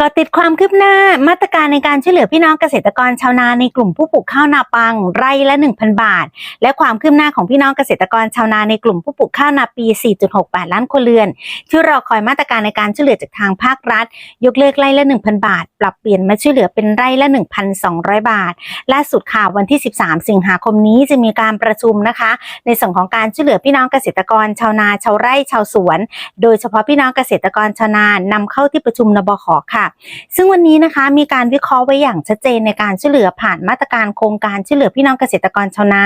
ก็ติดความคืบหน้ามาตรการในการช่วยเหลือพี่น้องเกษตรกรชาวนาในกลุ่มผู้ปลูกข้าวนาปังไร่ละ 1,000 บาท และความคืบหน้าของพี่น้องเกษตรกรชาวนาในกลุ่มผู้ปลูกข้าวนาปี 4.68 ล้านครัวเรือน ที่รอคอยมาตรการในการช่วยเหลือจากทางภาครัฐ ยกเลิกไร่ละ 1,000 บาท ปรับเปลี่ยนมาช่วยเหลือเป็นไร่ละ 1,200 บาท ล่าสุดค่ะวันที่ 13 สิงหาคมนี้จะมีการประชุมนะคะ ในส่วนของการช่วยเหลือพี่น้องเกษตรกรชาวนาชาวไร่ชาวสวน โดยเฉพาะพี่น้องเกษตรกรชาวนานำเข้าที่ประชุมนบขค่ะ ซึ่งวันนี้นะคะมีการวิเคราะห์ไว้อย่างชัดเจนในการช่วยเหลือผ่านมาตรการโครงการช่วยเหลือพี่น้องเกษตรกรชาวนา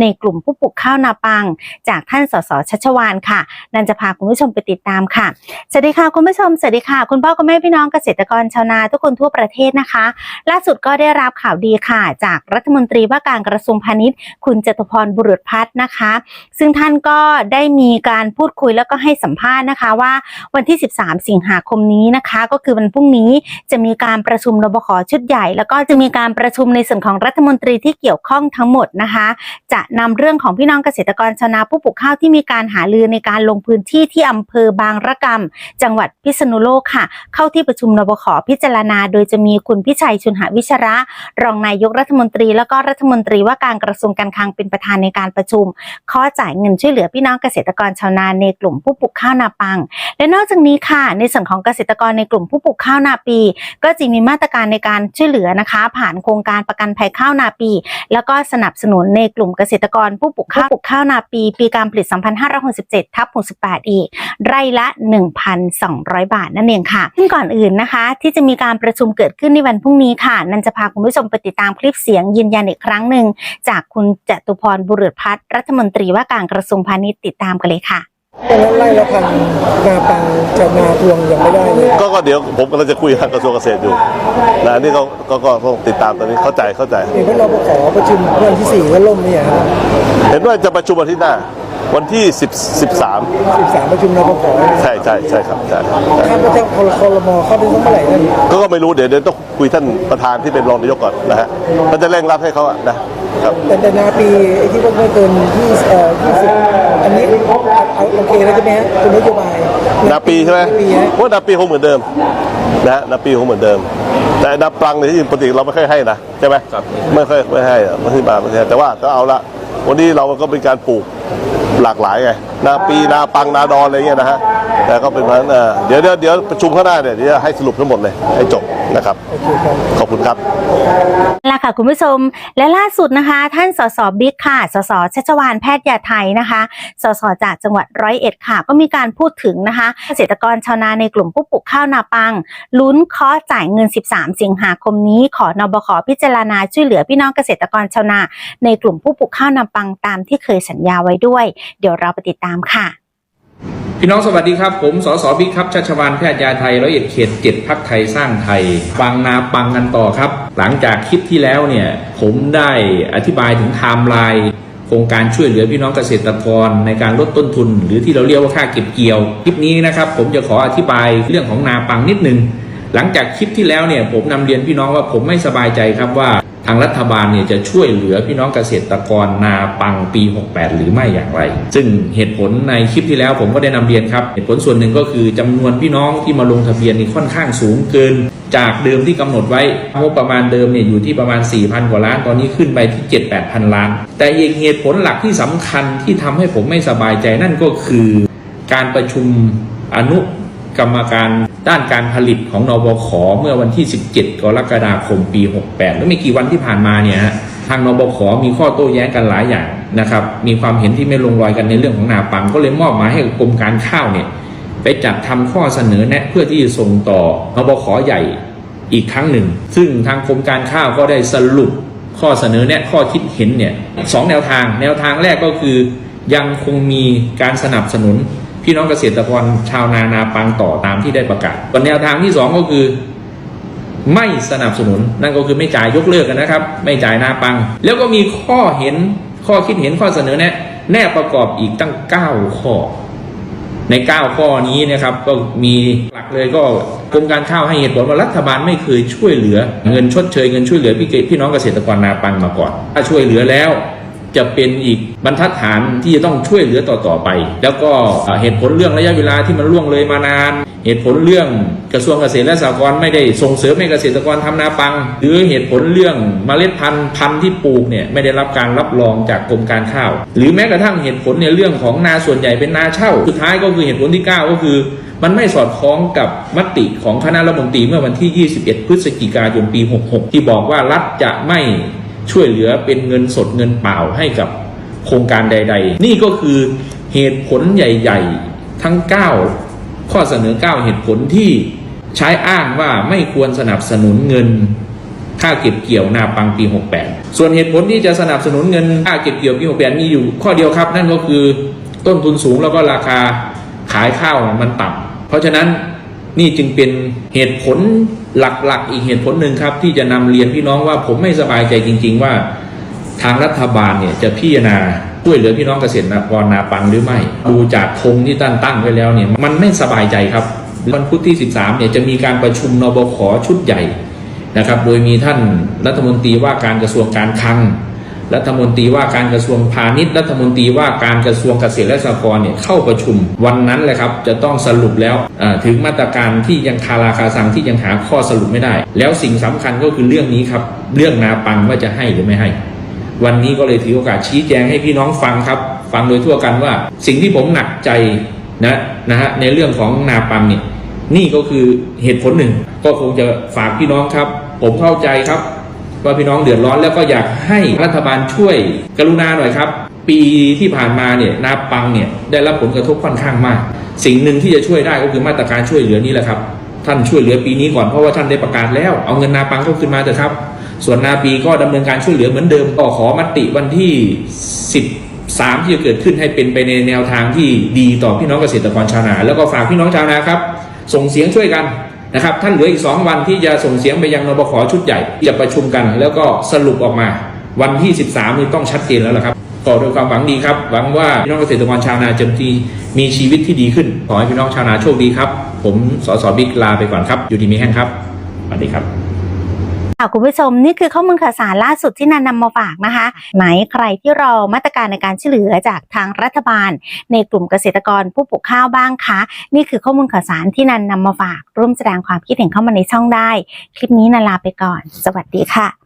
ในกลุ่มผู้ปลูกข้าวนาปัง จากท่านสสชัชวานค่ะ นันจะพาคุณผู้ชมไปติดตามค่ะสวัสดีค่ะคุณผู้ชมสวัสดีค่ะ คุณพ่อคุณแม่พี่น้องเกษตรกรชาวนาทุกคนทั่วประเทศนะคะ ล่าสุดก็ได้รับข่าวดีค่ะ จากรัฐมนตรีว่าการกระทรวงพาณิชย์ คุณจตุพรบุรุษพัฒน์นะคะ ซึ่งท่านก็ได้มีการพูดคุยแล้วก็ให้สัมภาษณ์นะคะว่าวันที่ 13 สิงหาคมนี้นะคะ ก็คือวันพรุ่งนี้จะมีการประชุมรบขชุดใหญ่ แล้วก็จะมีการประชุมในส่วนของรัฐมนตรีที่เกี่ยวข้องทั้งหมดนะคะ จะนำเรื่องของพี่น้องเกษตรกรชาวนาผู้ปลูกข้าวที่มีการหาลือในการลงพื้นที่ที่อำเภอบางระกำจังหวัดพิษณุโลกค่ะ เข้าที่ประชุมรบขพิจารณาโดยจะมีคุณพิชัยชุนหวิชระ รองนายกรัฐมนตรี แล้วก็รัฐมนตรีว่าการกระทรวงการคลังเป็นประธานในการประชุม ข้อจ่ายเงินช่วยเหลือพี่น้องเกษตรกรชาวนาในกลุ่มผู้ปลูกข้าวนาปัง และนอกจากนี้ค่ะ ในส่วนของเกษตรกรในกลุ่มผู้ปลูกข้าวนาปี ก็จะมีมาตรการในการช่วยเหลือนะคะ ผ่านโครงการประกันภัยข้าวนาปี แล้วก็สนับสนุนในกลุ่มเกษตรกรผู้ปลูกข้าวปลูกข้าวนาปี ปีการผลิต 2567ทับ68 อีก ไร่ละ 1,200 บาทนั่นเองค่ะซึ่งก่อนอื่นนะคะ ที่จะมีการประชุมเกิดขึ้นในวันพรุ่งนี้ค่ะ นันจะพาคุณผู้ชมไปติดตามคลิปเสียงยืนยันอีกครั้งหนึ่งจากคุณจตุพรบุรุษพัฒน์รัฐมนตรีว่าการกระทรวงพาณิชย์ติดตามกันเลยค่ะ ตรงนั้นไล่ละพันนาปังจะนาพวงยังไม่ได้เลยก็ก็เดี๋ยวผมกำลังจะคุยกับกระทรวงเกษตรอยู่นะอันนี่ก็ก็ก็ต้องติดตามตอนนี้เข้าใจเข้าใจ เห็นว่าเราขอประชุมวันที่สี่ก็ล่มเนี่ยครับเห็นว่าจะประชุมวันที่หน้า วันที่10 13สิบสามประชุมเราขอใช่ใช่ใช่ครับใช่คาดว่าจะคอรมอเข้าไปเมื่อไหร่นั่นก็ก็ไม่รู้เดี๋ยวเดี๋ยวต้องคุยท่านประธานที่เป็นรองนายกก่อนนะฮะก็จะเร่งรัดให้เขาอะนะครับแต่แต่นาปีไอ้ที่ว่าไม่เกินที่เอ่อยี่สิบอันนี้ เอาเอาโอเคแล้วใช่ไหมฮะเป็นนโยบายนาปีใช่ไหมนาปีฮะว่านาปีคงเหมือนเดิมนะฮะนาปีคงเหมือนเดิม แต่นาปลังในยที่ปกติเราไม่ค่อยให้นะใช่ไหมไม่ค่อยไม่ให้อะไม่ให้มาไม่ให้แต่ว่าก็เอาละวันนี้เราก็เป็นการปลูกหลากหลายไงนาปีนาปังนาดอนอะไรเงี้ยนะฮะแต่ก็เป็นเพราะฉะนั้นเออเดี๋ยวเดี๋ยวเดี๋ยวประชุมข้างหน้าเนี่ยเดี๋ยวจะให้สรุปทั้งหมดเลยให้จบ นะครับโอเคครับขอบคุณครับล่ะค่ะคุณผู้ชมและล่าสุดนะคะ ท่านสสบิ๊กค่ะสสชัชวานแพทย์ยาไทยนะคะสสจากจังหวัดร้อยเอ็ดค่ะ ก็มีการพูดถึงนะคะ เกษตรกรชาวนาในกลุ่มผู้ปลูกข้าวนาปัง ลุ้นเคาะจ่ายเงิน 13 สิงหาคมนี้ ขอนบขพิจารณาช่วยเหลือพี่น้องเกษตรกรชาวนา ในกลุ่มผู้ปลูกข้าวนาปังตามที่เคยสัญญาไว้ด้วย เดี๋ยวเราไปติดตามค่ะ พี่น้องสวัสดีครับ ผมสสบิ๊กครับชัชวานแพทยาไทยร้อยเอ็ดเขตเจ็ดพักไทยสร้างไทยฟังนาปังกันต่อครับ หลังจากคลิปที่แล้วเนี่ย ผมได้อธิบายถึงไทม์ไลน์โครงการช่วยเหลือพี่น้องเกษตรกรในการลดต้นทุน หรือที่เราเรียกว่าค่าเก็บเกี่ยว คลิปนี้นะครับ ผมจะขออธิบายเรื่องของนาปังนิดนึงหลังจากคลิปที่แล้วเนี่ยผมนำเรียนพี่น้องว่าผมไม่สบายใจครับว่าางรัฐบาลเนี่ยจะช่วยเหลือพี่น้องเกษตรกรนาปังปี 68 หรือไม่อย่างไร ซึ่งเหตุผลในคลิปที่แล้วผมก็ได้นำเรียนครับ เหตุผลส่วนหนึ่งก็คือจำนวนพี่น้องที่มาลงทะเบียนนี่ค่อนข้างสูงเกิน จากเดิมที่กำหนดไว้งบประมาณเดิมเนี่ยอยู่ที่ประมาณ 4,000 กว่าล้าน ตอนนี้ขึ้นไปที่ 7-8,000 ล้าน แต่อีกเหตุผลหลักที่สำคัญที่ทำให้ผมไม่สบายใจนั่นก็คือ การประชุมอนุกรรมการ ด้านการผลิตของนบขเมื่อวันที่ 17 กรกฎาคมปี 68 แล้วไม่กี่วันที่ผ่านมาเนี่ยฮะทางนบขมีข้อโต้แย้งกันหลายอย่างนะครับ มีความเห็นที่ไม่ลงรอยกันในเรื่องของนาปังก็เลยมอบหมายให้กรมการข้าวเนี่ยไปจัดทำข้อเสนอแนะเพื่อที่จะส่งต่อนบขใหญ่อีกครั้งหนึ่ง ซึ่งทางกรมการข้าวก็ได้สรุปข้อเสนอแนะข้อคิดเห็นเนี่ยสองแนวทาง แนวทางแรกก็คือยังคงมีการสนับสนุน พี่น้องเกษตรกรชาวนานาปังต่อตามที่ได้ประกาศส่วนแนวทางที่สองก็คือ ไม่สนับสนุนนั่นก็คือไม่จ่ายยกเลิกกันนะครับ ไม่จ่ายนาปัง แล้วก็มีข้อเห็นข้อคิดเห็นข้อเสนอแนะแนบประกอบอีกตั้ง 9 ข้อ ใน 9 ข้อนี้นะครับก็มีหลักเลยก็กรมการข้าวให้เหตุผลว่ารัฐบาลไม่เคยช่วยเหลือ เงินชดเชยเงินช่วยเหลือพี่พี่น้องเกษตรกรนาปังมาก่อน ถ้าช่วยเหลือแล้ว จะเป็นอีกบรรทัดฐานที่จะต้องช่วยเหลือต่อๆไป แล้วก็เหตุผลเรื่องระยะเวลาที่มันล่วงเลยมานาน เหตุผลเรื่องกระทรวงเกษตรและสหกรณ์ไม่ได้ส่งเสริมให้เกษตรกรทำนาปัง หรือเหตุผลเรื่องเมล็ดพันธุ์พันธุ์ที่ปลูกเนี่ยไม่ได้รับการรับรองจากกรมการข้าว หรือแม้กระทั่งเหตุผลในเรื่องของนาส่วนใหญ่เป็นนาเช่า สุดท้ายก็คือเหตุผลที่ 9 ก็คือมันไม่สอดคล้องกับมติของคณะรัฐมนตรีเมื่อวันที่ 21 พฤศจิกายน ปี 66 ที่บอกว่ารัฐจะไม่ ช่วยเหลือเป็นเงินสดเงินเปล่าให้กับโครงการใด ๆ นี่ก็คือเหตุผลใหญ่ ๆ ทั้ง 9 ข้อเสนอ 9 เหตุผลที่ใช้อ้างว่าไม่ควรสนับสนุนเงินค่าเก็บเกี่ยวนาปังปี 68 ส่วนเหตุผลที่จะสนับสนุนเงินค่าเก็บเกี่ยวปี 68 มีอยู่ข้อเดียวครับ นั่นก็คือต้นทุนสูงแล้วก็ราคาขายข้าวมันต่ำเพราะฉะนั้น นี่จึงเป็นเหตุผลหลักๆ อีกเหตุผลหนึ่งครับ ที่จะนำเรียนพี่น้องว่าผมไม่สบายใจจริง ๆ ว่าทางรัฐบาลเนี่ยจะพิจารณาช่วยเหลือพี่น้องเกษตรกรนาปังหรือไม่ ดูจากธงที่ตั้งตั้งไว้แล้วเนี่ยมันไม่สบายใจครับวันพุธที่ 13เนี่ยจะมีการประชุมนบขชุดใหญ่นะครับ โดยมีท่านรัฐมนตรีว่าการกระทรวงการคลัง รัฐมนตรีว่าการกระทรวงพาณิชย์รัฐมนตรีว่าการกระทรวงเกษตรและสหกรณ์เนี่ยเข้าประชุม วันนั้นแหละครับจะต้องสรุปแล้วถึงมาตรการที่ยังคาราคาซังที่ยังหาข้อสรุปไม่ได้ แล้วสิ่งสำคัญก็คือเรื่องนี้ครับเรื่องนาปังว่าจะให้หรือไม่ให้ วันนี้ก็เลยถือโอกาสชี้แจงให้พี่น้องฟังครับ ฟังโดยทั่วกันว่า สิ่งที่ผมหนักใจนะนะฮะในเรื่องของนาปังเนี่ยนี่ก็คือเหตุผลหนึ่งก็คงจะฝากพี่น้องครับ ผมเข้าใจครับ ว่าพี่น้องเดือดร้อนแล้วก็อยากให้รัฐบาลช่วยกรุณาหน่อยครับ ปีที่ผ่านมาเนี่ยนาปังเนี่ยได้รับผลกระทบค่อนข้างมาก สิ่งหนึ่งที่จะช่วยได้ก็คือมาตรการช่วยเหลือนี้แหละครับ ท่านช่วยเหลือปีนี้ก่อนเพราะว่าท่านได้ประกาศแล้วเอาเงินนาปังเข้าขึ้นมาเถอะครับ ส่วนนาปีก็ดำเนินการช่วยเหลือเหมือนเดิมก็ขอมติวันที่ 13 ที่จะเกิดขึ้นให้เป็นไปในแนวทางที่ดีต่อพี่น้องเกษตรกรชาวนา แล้วก็ฝากพี่น้องชาวนาครับส่งเสียงช่วยกัน นะครับท่านเหลืออีก 2 วันที่จะส่งเสียงไปยังนบขชุดใหญ่จะประชุมกัน แล้วก็สรุปออกมาวันที่ 13 นี่ต้องชัดเจนแล้วล่ะครับก็ด้วยความหวังดีครับ หวังว่าพี่น้องเกษตรกรชาวนาจะมีมีชีวิตที่ดีขึ้น ขอให้พี่น้องชาวนาโชคดีครับ ผมสสบิ๊กลาไปก่อนครับ อยู่ดีมีแห้งครับสวัสดีครับ ค่ะคุณผู้ชมนี่คือข้อมูลข่าวสารล่าสุดที่นันนำมาฝากนะคะไหนใครที่รอมาตรการในการช่วยเหลือจากทางรัฐบาล ในกลุ่มเกษตรกรผู้ปลูกข้าวบ้างคะนี่คือข้อมูลข่าวสารที่นันนำมาฝากร่วมแสดงความคิดเห็นเข้ามาในช่องได้ คลิปนี้นันลาไปก่อน สวัสดีค่ะ